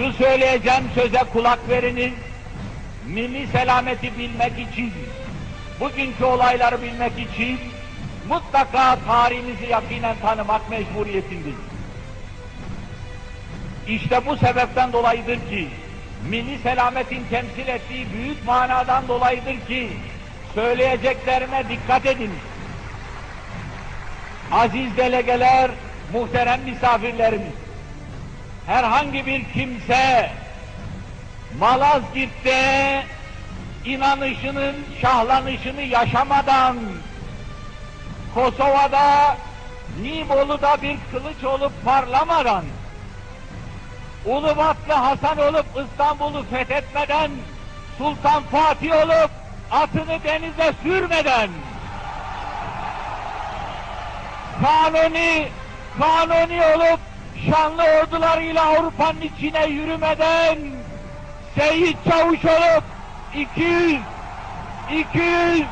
Şu söyleyeceğim söze kulak veriniz. Milli selameti bilmek için, bugünkü olayları bilmek için mutlaka tarihimizi yakinen tanımak mecburiyetindeyiz. İşte bu sebepten dolayıdır ki, milli selametin temsil ettiği büyük manadan dolayıdır ki, söyleyeceklerime dikkat edin. Aziz delegeler, muhterem misafirlerimiz, herhangi bir kimse Malazgirt'te inanışının şahlanışını yaşamadan Kosova'da Nibolu'da bir kılıç olup parlamadan Ulubatlı Hasan olup İstanbul'u fethetmeden Sultan Fatih olup atını denize sürmeden kanuni kanuni olup şanlı ordularıyla Avrupa'nın içine yürümeden Seyit Çavuş olup 200 200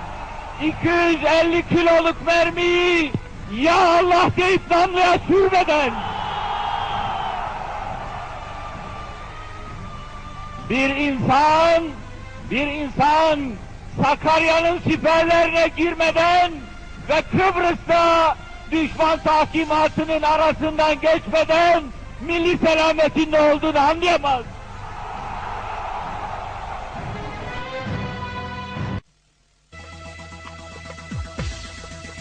250 kiloluk mermiyi ya Allah deyip namluya sürmeden bir insan bir insan Sakarya'nın siperlerine girmeden ve Kıbrıs'ta düşman tahkimatının arasından geçmeden milli selametin ne olduğunu anlayamaz.